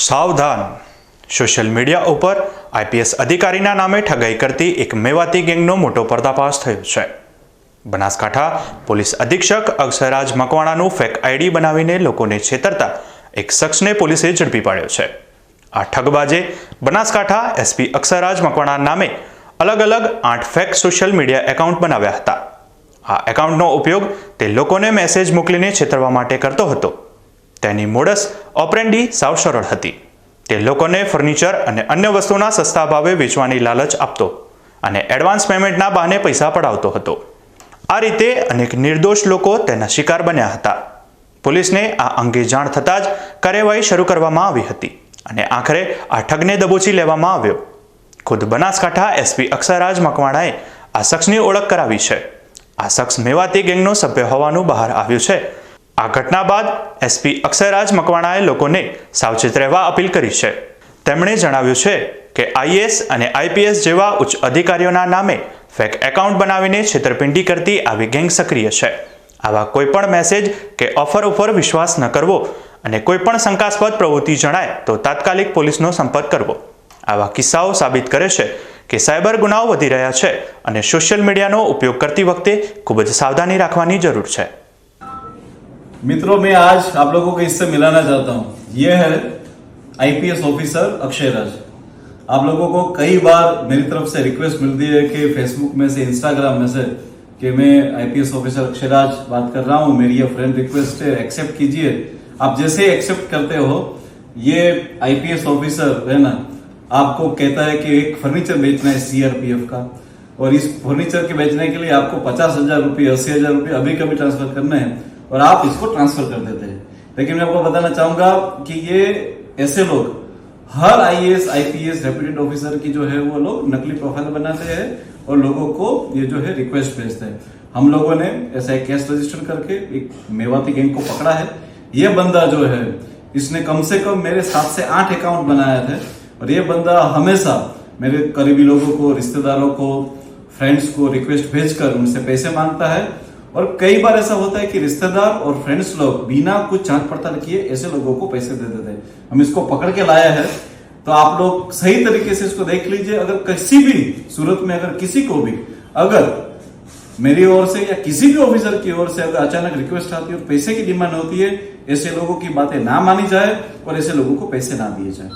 સાવધાન. Social media ઉપર IPS અધિકારીના નામે ઠગાઈ કરતી એક મેવાતી ગેંગનો મોટો પર્દાફાશ થયો છે. બનાસકાંઠા પોલીસ અધિક્ષક અક્ષરાજ મકવાણાનું ફેક આઈડી બનાવીને લોકોને છેતરતા એક શખ્સને પોલીસે ઝડપી પાડ્યો છે. આ ઠગબાજે બનાસકાંઠા એસપી અક્ષરાજ મકવાણા નામે અલગ અલગ આઠ ફેક સોશિયલ મીડિયા એકાઉન્ટ બનાવ્યા હતા. આ એકાઉન્ટનો ઉપયોગ તે લોકોને મેસેજ મોકલીને છેતરવા માટે કરતો હતો. તેની મોડસ ઓપરેન્ડી સાવ સરળ હતી. તે લોકોને ફર્નિચર અને અન્ય વસ્તુના સસ્તા ભાવે વેચવાની લાલચ આપતો અને એડવાન્સ પેમેન્ટના બહાને પૈસા પડાવતો હતો. આ રીતે અનેક નિર્દોષ લોકો તેના શિકાર બન્યા હતા. પોલીસને આ અંગે જાણ થતાં જ કાર્યવાહી શરૂ કરવામાં આવી હતી અને આખરે આ ઠગને દબોચી લેવામાં આવ્યો. ખુદ બનાસકાંઠા એસપી અક્ષરાજ મકવાણાએ આ શખ્સની ઓળખ કરાવી છે. આ શખ્સ મેવાતી ગેંગનો સભ્ય હોવાનું બહાર આવ્યું છે. આ ઘટના બાદ એસપી અક્ષયરાજ મકવાણાએ લોકોને સાવચેત રહેવા અપીલ કરી છે. તેમણે જણાવ્યું છે કે આઈએસ અને આઈપીએસ જેવા ઉચ્ચ અધિકારીઓના નામે ફેક એકાઉન્ટ બનાવીને છેતરપિંડી કરતી આવી ગેંગ સક્રિય છે. આવા કોઈપણ મેસેજ કે ઓફર ઉપર વિશ્વાસ ન કરવો અને કોઈપણ શંકાસ્પદ પ્રવૃત્તિ જણાય તો તાત્કાલિક પોલીસનો સંપર્ક કરવો. આવા કિસ્સાઓ સાબિત કરે છે કે સાયબર ગુનાઓ વધી રહ્યા છે અને સોશિયલ મીડિયાનો ઉપયોગ કરતી વખતે ખૂબ જ સાવધાની રાખવાની જરૂર છે. मित्रों, मैं आज आप लोगों को इससे मिलाना चाहता हूँ। ये है आईपीएस ऑफिसर अक्षय राज। आप लोगों को कई बार मेरी तरफ़ से रिक्वेस्ट मिलती है कि फेसबुक में से इंस्टाग्राम में से, कि मैं आईपीएस ऑफिसर अक्षय राज बात कर रहा हूँ। मेरी ये फ्रेंड रिक्वेस्ट है एक्सेप्ट कीजिए। आप जैसे एक्सेप्ट करते हो, ये आईपीएस ऑफिसर है ना, आपको कहता है कि एक फर्नीचर बेचना है सीआरपीएफ का। और इस फर्नीचर के बेचने के लिए आपको पचास हज़ार रुपये, अस्सी हज़ार रुपये अभी कभी ट्रांसफ़र करना हैं। और आप इसको ट्रांसफ़र कर देते हैं। लेकिन मैं आपको बताना चाहूँगा कि ये ऐसे लोग, हर आईएएस आईपीएस डेप्यूटेड ऑफिसर की जो है वो लोग नकली प्रोफ़ाइल बनाते हैं और लोगों को ये जो है रिक्वेस्ट भेजते हैं। हम लोगों ने ऐसा एक केस रजिस्टर करके एक मेवाती गैंग को पकड़ा है। ये बंदा जो है, इसने कम से कम मेरे सात से आठ अकाउंट बनाए थे और ये बंदा हमेशा मेरे करीबी लोगों को, रिश्तेदारों को फ्रेंड्स को रिक्वेस्ट भेजकर उनसे पैसे माँगता है। और कई बार ऐसा होता है कि रिश्तेदार और फ्रेंड्स लोग बिना कुछ जाँच पड़ताल किए ऐसे लोगों को पैसे दे देते हैं। हम इसको पकड़ के लाया है। तो आप लोग सही तरीके से इसको देख लीजिए। अगर किसी भी सूरत में, अगर किसी को भी, अगर मेरी ओर से या किसी भी ऑफिसर की ओर से अगर अचानक रिक्वेस्ट आती है और पैसे की डिमांड होती है, ऐसे लोगों की बातें ना मानी जाए और ऐसे लोगों को पैसे ना दिए जाए।